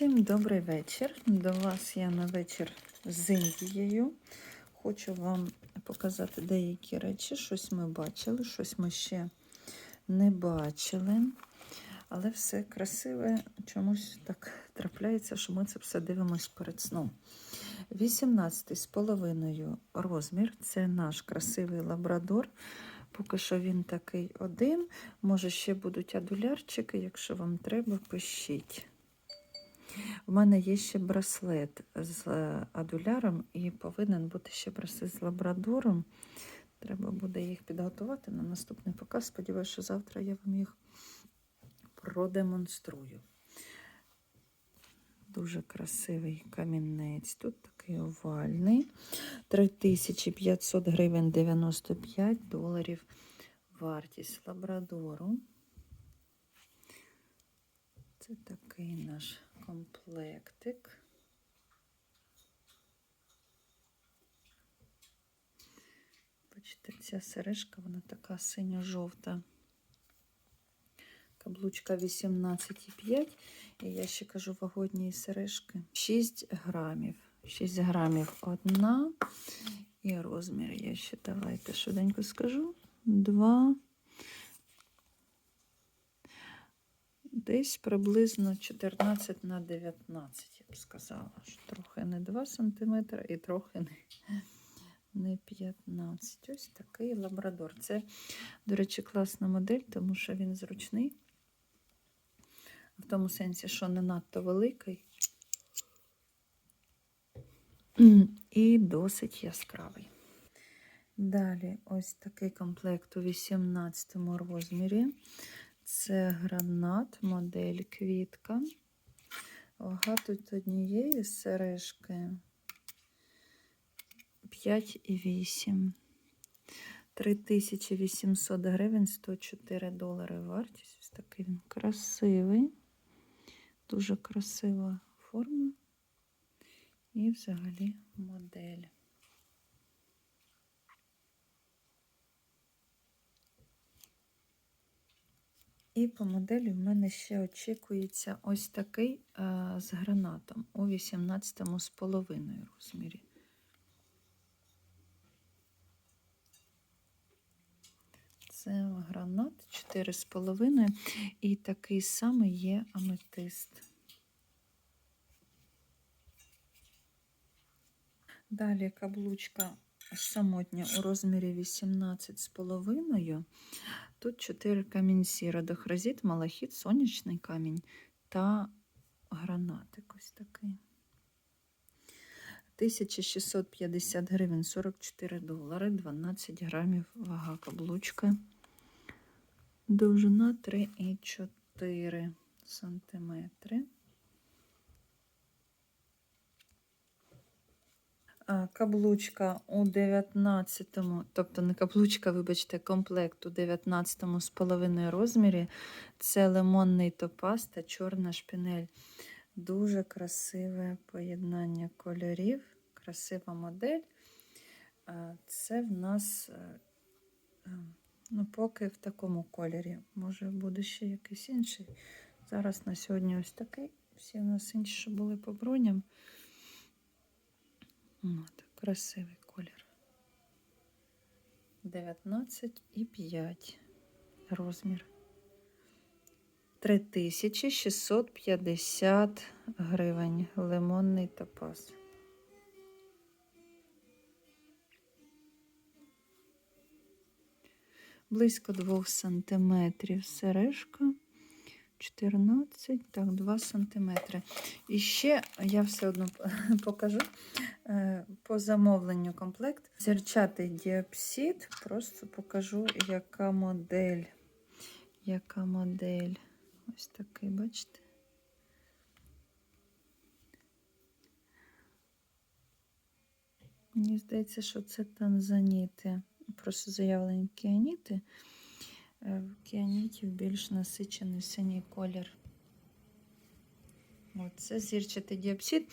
Всім добрий вечір. До вас я на вечір з Індією. Хочу вам показати деякі речі. Щось ми бачили, щось ми ще не бачили. Але все красиве, чомусь так трапляється, що ми це все дивимось перед сном. 18 з половиною розмір. Це наш красивий лабрадор. Поки що він такий один. Може, ще будуть адулярчики. Якщо вам треба, пишіть. У мене є ще браслет з адуляром і повинен бути ще браслет з лабрадором. Треба буде їх підготувати на наступний показ. Сподіваюся, що завтра я вам їх продемонструю. Дуже красивий камінець. Тут такий овальний. 3500 гривень 95 доларів вартість лабрадору. Це такий наш комплектик. Бачите, ця сережка, вона така синьо-жовта. Каблучка 18,5. І я ще кажу вагодні сережки. 6 грамів. 6 грамів одна. І розмір я ще давайте швиденько скажу. Два. Десь приблизно 14 на 19, я б сказала. що Трохи не 2 см і трохи не, не 15. Ось такий лабрадор. Це, до речі, класна модель, тому що він зручний. В тому сенсі, що не надто великий. І досить яскравий. Далі ось такий комплект у 18 розмірі. Це гранат, модель квітка. Вага тут однієї сережки 5,8. 3800 гривень, 104 долари вартість. Ось такий він красивий, дуже красива форма. І взагалі модель. І по моделі в мене ще очікується ось такий а, з гранатом у 18 з половиною розмірі. Це гранат 4,5 і такий самий є аметист. Далі каблучка самотня у розмірі 18,5. Тут 4 камінці: радохразіт, малахіт, сонячний камінь та гранатик ось такий. 1650 гривень 44 долари, 12 грамів вага каблучка. Довжина 3,4 сантиметри. Каблучка у 19-му, тобто не каблучка, вибачте, комплект у 19-му з половиною розмірі. Це лимонний топаз та чорна шпінель. Дуже красиве поєднання кольорів, красива модель. Це в нас, ну, поки в такому кольорі. Може, буде ще якийсь інший. Зараз на сьогодні ось такий. Всі в нас інші, були по броням. От, красивий колір. 19,5 розмір. 3650 гривень. Лимонний топаз. Близько 2 сантиметрів сережка. 14, так, 2 сантиметри. І ще я все одно покажу е, по замовленню комплект. Зірчатий діапсид. Просто покажу, яка модель. Яка модель. Ось такий, бачите? Мені здається, що це танзаніти. Просто заявлені кіаніти. В кіанітів більш насичений синій колір. Це зірчатий діапсид.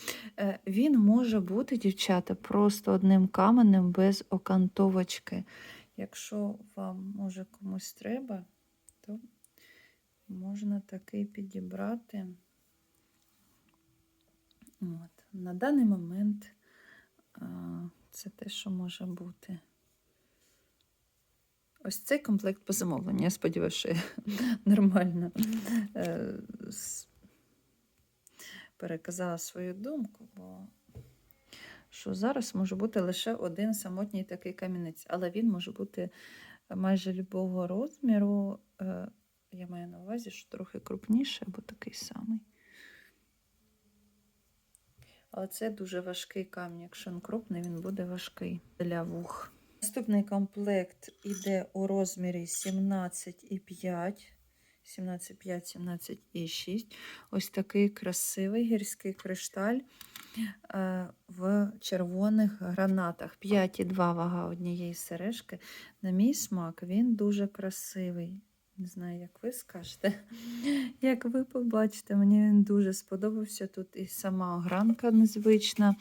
Він може бути, дівчата, просто одним каменем без окантовочки. Якщо вам, може, комусь треба, то можна такий підібрати. От. На даний момент це те, що може бути. Ось цей комплект по замовленню. Я сподіваюся, що я нормально е, переказала свою думку, бо що зараз може бути лише один самотній такий камінець, але він може бути майже любого розміру. Е, Я маю на увазі, що трохи крупніший або такий самий. Але це дуже важкий камінь. Якщо він крупний, він буде важкий для вух. Наступний комплект іде у розмірі 17,5. 17,5, 17,6. Ось такий красивий гірський кришталь е, в червоних гранатах. 5,2 вага однієї сережки. На мій смак він дуже красивий. Не знаю, як ви скажете. Як ви побачите, мені він дуже сподобався. Тут і сама огранка незвична,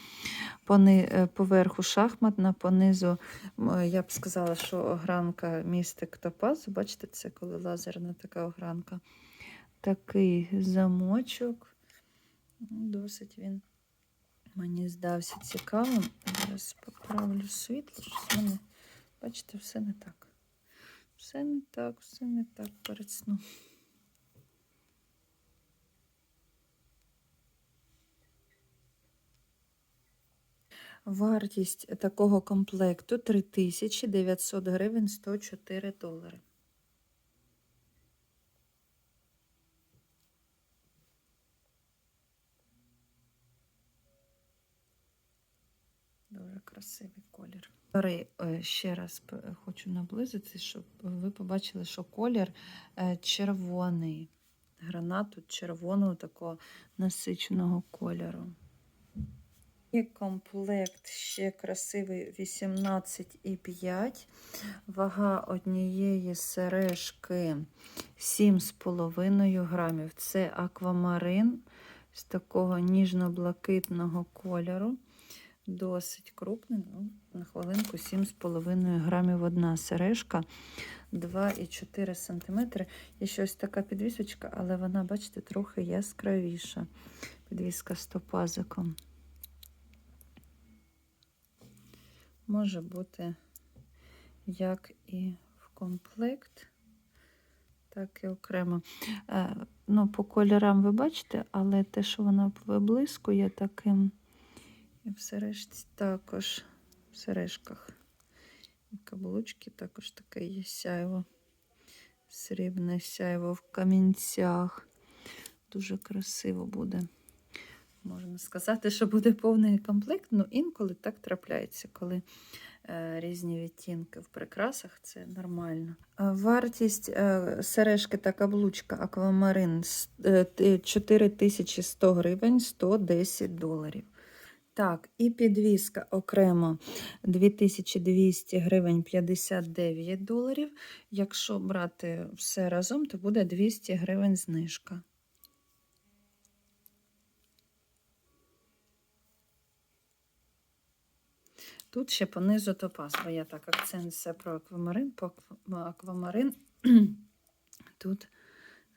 е, поверху шахматна, понизу, я б сказала, що огранка містик топаз. Бачите, це коли лазерна така огранка. Такий замочок. Досить він мені здався цікавим. Зараз поправлю світло. Щось мене, бачите, все не так. Все не так, все не так перед сном. Вартість такого комплекту 3900 гривень 104 долари. Дуже красивий колір. Е, ще раз хочу наблизити, щоб ви побачили, що колір е, червоний. Гранат тут червоного такого насиченого кольору. І комплект ще красивий 18,5. Вага однієї сережки 7,5 грамів. Це аквамарин з такого ніжно-блакитного кольору. Досить крупний. Ну, на хвилинку 7,5 грамів одна сережка. 2,4 см. Є ще ось така підвісочка, але вона, бачите, трохи яскравіша. Підвіска з топазиком. Може бути як і в комплект, так і окремо. Е, ну, по кольорам ви бачите, але те, що вона виблискує таким. І в сережці також, в сережках. І каблучки також таке є сяйво. Срібне сяйво в камінцях. Дуже красиво буде. Можна сказати, що буде повний комплект, ну інколи так трапляється, коли е, різні відтінки в прикрасах, це нормально. Е, Вартість е, сережки та каблучка аквамарин с- е, ти- 4100 гривень 110 доларів. Так, і підвіска окремо 2200 гривень 59 доларів. Якщо брати все разом, то буде 200 гривень знижка. Тут ще понизу топаз, бо я так акцент все про аквамарин, по аквамарин. Тут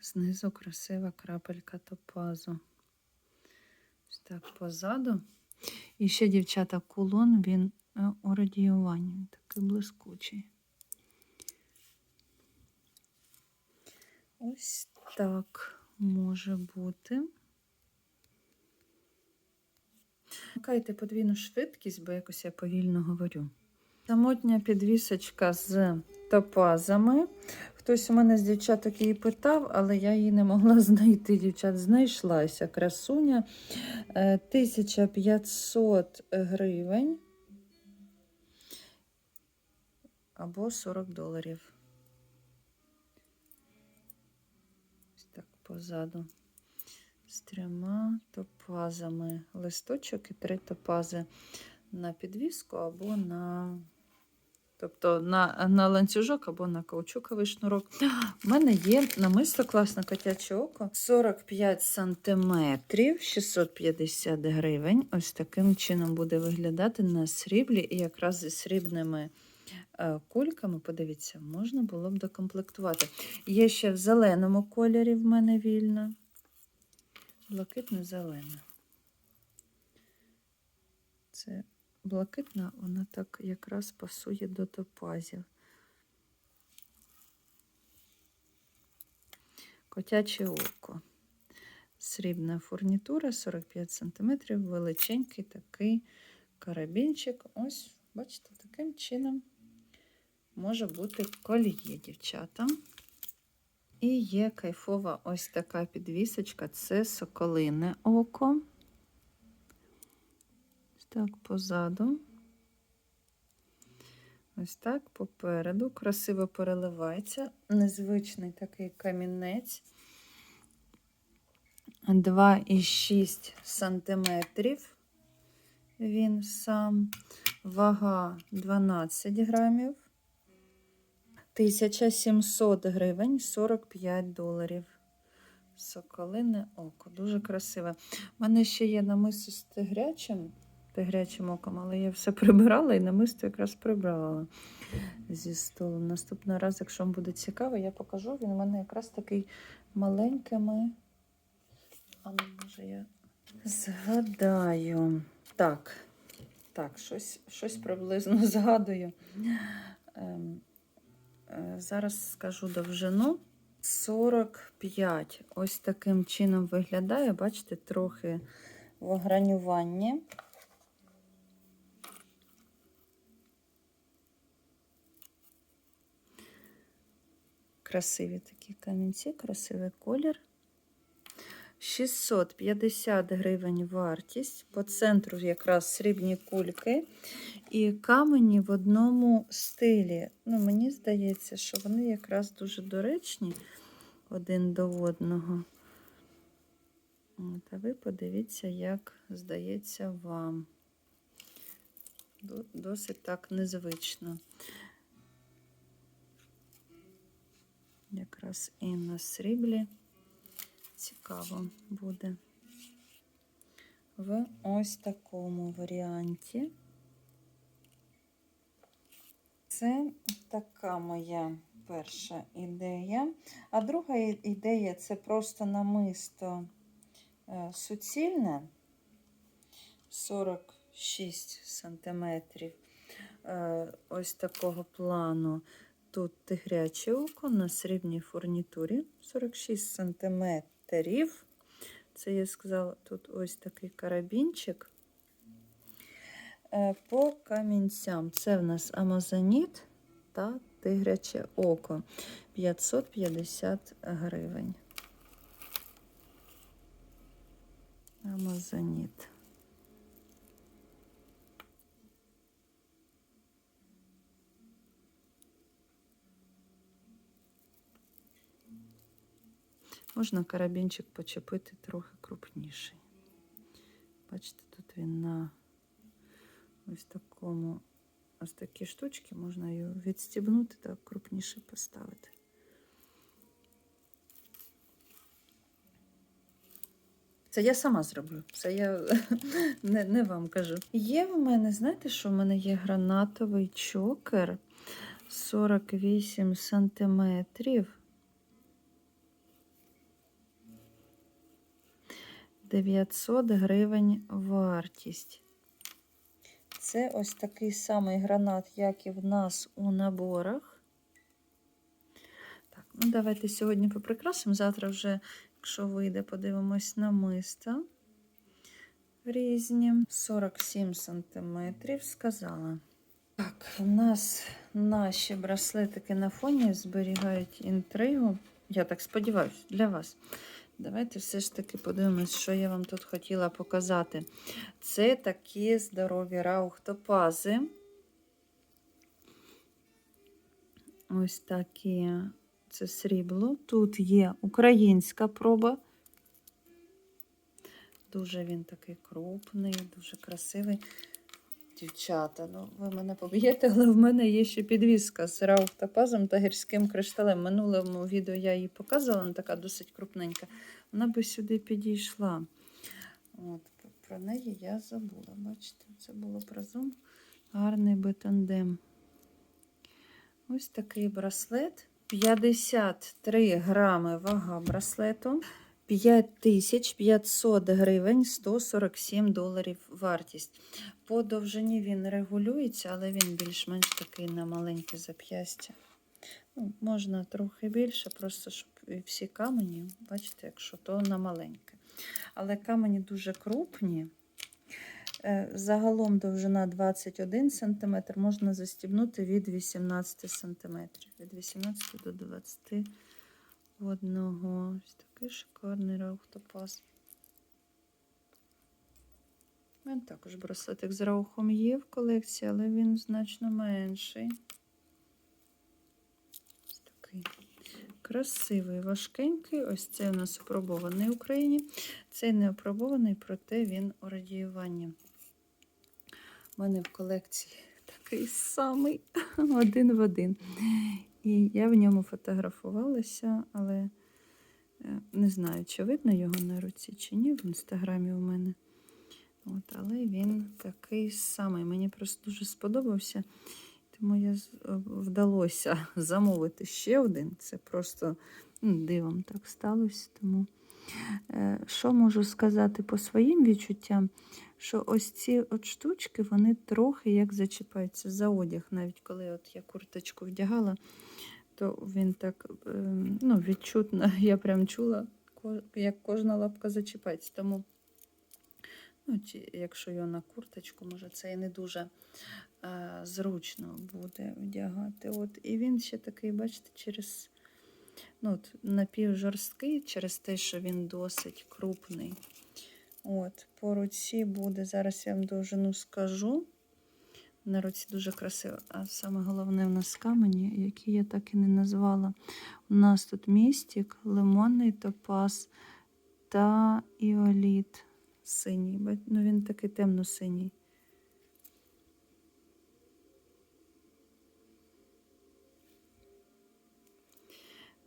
знизу красива крапелька топазу. Ось так позаду. І ще, дівчата, кулон, він е, у радіюванні, такий блискучий. Ось так може бути. Вмикайте подвійну швидкість, бо якось я повільно говорю. Самотня підвісочка з топазами. Хтось у мене з дівчаток її питав, але я її не могла знайти. Дівчат знайшлася красуня. Е, 1500 гривень або 40 доларів. Ось так позаду. З трьома топазами. Листочок і три топази на підвіску або на. Тобто на, на ланцюжок або на каучуковий шнурок. У мене є намисто класне котяче око 45 сантиметрів, 650 гривень. Ось таким чином буде виглядати на сріблі. І якраз зі срібними е, кульками, подивіться, можна було б докомплектувати. Є ще в зеленому кольорі в мене вільна. Блакитно-зелена. Це блакитна, вона так якраз пасує до топазів. Котяче око. Срібна фурнітура 45 см, величенький такий карабінчик. Ось, бачите, таким чином може бути коліє, дівчата. І є кайфова ось така підвісочка це соколине око. Так позаду. Ось так попереду. Красиво переливається. Незвичний такий камінець. 2,6 сантиметрів. Він сам. Вага 12 грамів. 1700 гривень 45 доларів. Соколине око. Дуже красиве. У мене ще є намисто з тигрячим, тигрячим оком, але я все прибирала і намисто якраз прибрала зі столу. Наступного разу, якщо вам буде цікаво, я покажу. Він у мене якраз такий маленькими. А ну, може я згадаю. Так, так, щось, щось приблизно згадую. Ем, е, зараз скажу довжину. 45. Ось таким чином виглядає, бачите, трохи в огранюванні. Красиві такі камінці, красивий колір. 650 гривень вартість. По центру якраз срібні кульки. І камені в одному стилі. Ну, Мені здається, що вони якраз дуже доречні один до одного. От, а ви подивіться, як здається вам. Досить так незвично. Якраз і на сріблі цікаво буде. В ось такому варіанті. Це така моя перша ідея. А друга ідея це просто намисто е, суцільне 46 сантиметрів. Е, Ось такого плану. Тут тигряче око на срібній фурнітурі 46 сантиметрів. Це я сказала, тут ось такий карабінчик. Е, По камінцям це в нас амазоніт та тигряче око 550 гривень. Амазоніт. Можна карабінчик почепити трохи крупніший. Бачите, тут він на ось такому, ось такі штучки, можна його відстібнути та крупніше поставити. Це я сама зроблю. Це я не, не вам кажу. Є в мене, знаєте, що в мене є гранатовий чокер 48 сантиметрів. 900 гривень вартість. Це ось такий самий гранат, як і в нас у наборах. Так, ну давайте сьогодні поприкрасимо. Завтра вже, якщо вийде, подивимось на миста різні. 47 сантиметрів, сказала. Так, у нас наші браслетики на фоні зберігають інтригу. Я так сподіваюся, для вас. Давайте все ж таки подивимось, що я вам тут хотіла показати. Це такі здорові раухтопази. Ось такі це срібло. Тут є українська проба. Дуже він такий крупний, дуже красивий. Дівчата, ну ви мене поб'єте, але в мене є ще підвіска з раухтопазом та гірським кришталем. Минулому відео я її показувала, вона така досить крупненька. Вона би сюди підійшла. От, Про неї я забула. Бачите, це було б разом. Гарний би тандем. Ось такий браслет. 53 грами вага браслету. 5500 гривень 147 доларів вартість. По довжині він регулюється, але він більш-менш такий на маленьке зап'ястя. Ну, можна трохи більше, просто щоб всі камені, бачите, якщо то на маленьке. Але камені дуже крупні. Е, Загалом довжина 21 см, можна застібнути від 18 см. Від 18 до 21. Такий шикарний раухтопаз. У мене також браслетик з раухом є в колекції, але він значно менший. Ось такий красивий, важкенький. Ось це у нас опробований в Україні. Цей не опробований, проте він у радіюванні. У мене в колекції такий самий один в один. І я в ньому фотографувалася, але не знаю, чи видно його на руці, чи ні. В інстаграмі у мене. От, але він такий самий. Мені просто дуже сподобався. Тому я е, вдалося замовити ще один. Це просто ну, дивом так сталося. Тому е, що можу сказати по своїм відчуттям, що ось ці от штучки, вони трохи як зачіпаються за одяг. Навіть коли от я курточку вдягала, то він так е, ну, відчутно, я прям чула, як кожна лапка зачіпається. Тому, ну, якщо його на курточку, може, це і не дуже е, зручно буде вдягати. От, і він ще такий, бачите, через ну, от, напівжорсткий, через те, що він досить крупний. От, по руці буде, зараз я вам довжину скажу. На руці дуже красиво. А саме головне в нас камені, які я так і не назвала. У нас тут містик, лимонний топаз та іоліт синій. Ну, він такий темно-синій.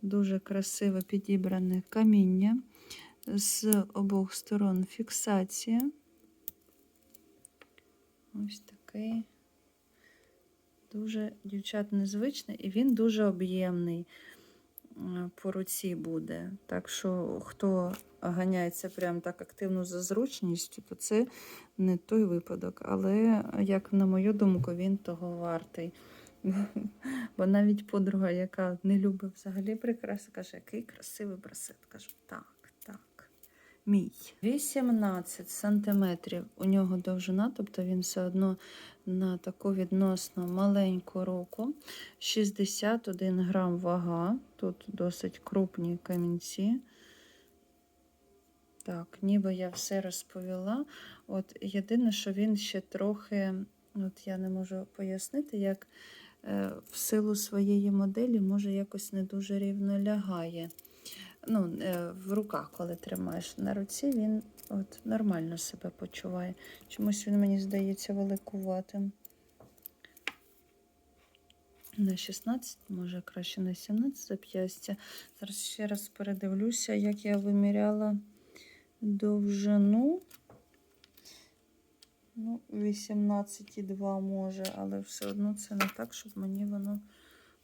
Дуже красиво підібране каміння. З обох сторон фіксація. Ось такий. Дуже, дівчат, незвичний, і він дуже об'ємний е, по руці буде. Так що, хто ганяється прям так активно за зручністю, то це не той випадок. Але, як на мою думку, він того вартий. Бо навіть подруга, яка не любить взагалі прикраси, каже, який красивий браслет. Кажу, так. Мій. 18 сантиметрів у нього довжина, тобто він все одно на таку відносно маленьку руку. 61 грам вага. Тут досить крупні камінці. Так, ніби я все розповіла. От єдине, що він ще трохи, от я не можу пояснити, як е, в силу своєї моделі, може, якось не дуже рівно лягає. Ну, е, в руках, коли тримаєш на руці, він от нормально себе почуває. Чомусь він мені здається великуватим. На 16, може краще на 17 зап'ястя. Зараз ще раз передивлюся, як я виміряла довжину. Ну, 18,2 може, але все одно це не так, щоб мені воно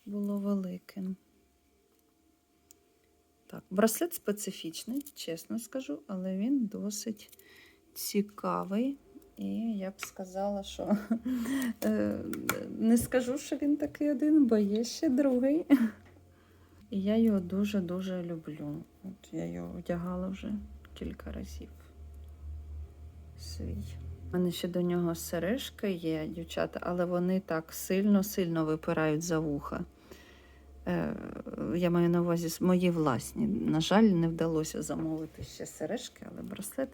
було великим. Так, браслет специфічний, чесно скажу, але він досить цікавий. І я б сказала, що е, не скажу, що він такий один, бо є ще другий. І я його дуже-дуже люблю. От я його вдягала вже кілька разів. Свій. У мене ще до нього сережки є, дівчата, але вони так сильно-сильно випирають за вуха. Е, Я маю на увазі мої власні. На жаль, не вдалося замовити ще сережки, але браслет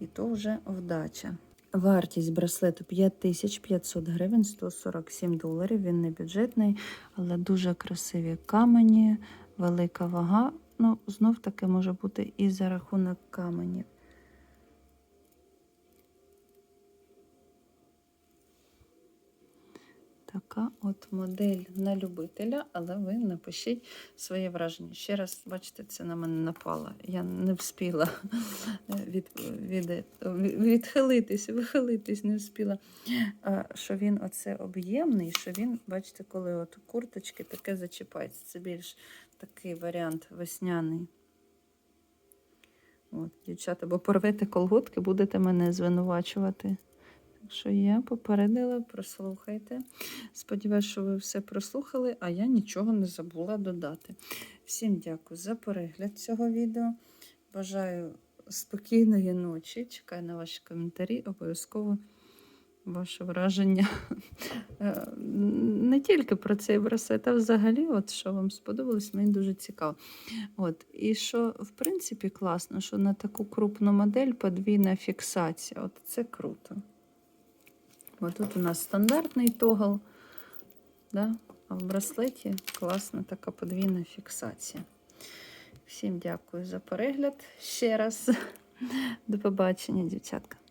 і то вже вдача. Вартість браслету 5500 гривень, 147 доларів. Він не бюджетний, але дуже красиві камені, велика вага. Ну, знов таки може бути і за рахунок каменів. Така от модель на любителя, але ви напишіть своє враження. Ще раз, бачите, це на мене напало. Я не вспіла від, від, відхилитись, вихилитись, не вспіла. Що він оце об'ємний, що він, бачите, коли от курточки таке зачіпається. Це більш такий варіант весняний. От, дівчата, бо порвете колготки, будете мене звинувачувати. Що я попередила, прослухайте. Сподіваюсь, що ви все прослухали, а я нічого не забула додати. Всім дякую за перегляд цього відео. Бажаю спокійної ночі. Чекаю на ваші коментарі. Обов'язково ваше враження. Е, Не тільки про цей браслет, а взагалі, от що вам сподобалось, мені дуже цікаво. От. І що, в принципі, класно, що на таку крупну модель подвійна фіксація. От це круто. От тут у нас стандартний тогл, да? а в браслеті класна така подвійна фіксація. Всім дякую за перегляд ще раз. До побачення, дівчатка.